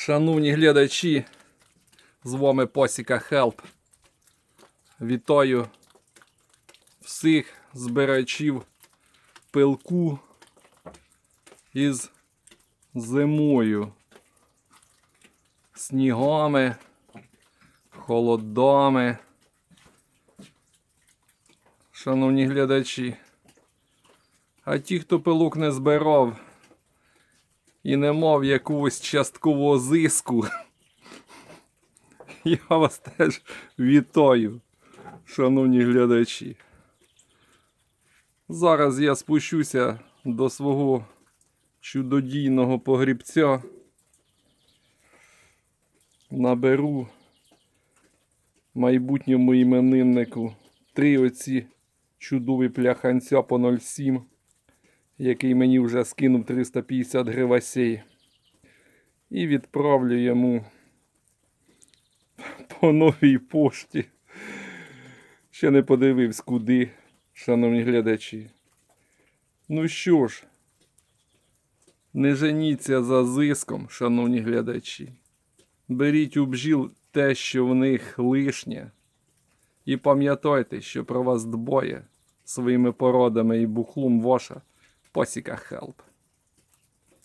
Шановні глядачі, з вами Посіка Хелп. Вітаю всіх збирачів пилку із зимою, снігами, холодами. Шановні глядачі, а ті, хто пилок не збирав і не мав якогось часткового зиску, я вас теж вітаю, шановні глядачі. Зараз я спущуся до свого чудодійного погрібця. Наберу майбутньому імениннику три оці чудові пляханця по 0,7, який мені вже скинув 350 гривасей. І відправлю йому по новій пошті. Ще не подивився, куди, шановні глядачі. Ну що ж, не женіться за зиском, шановні глядачі. Беріть у бджіл те, що в них лишнє. І пам'ятайте, що про вас дбає своїми породами і бухлом ваша посіка Хелп.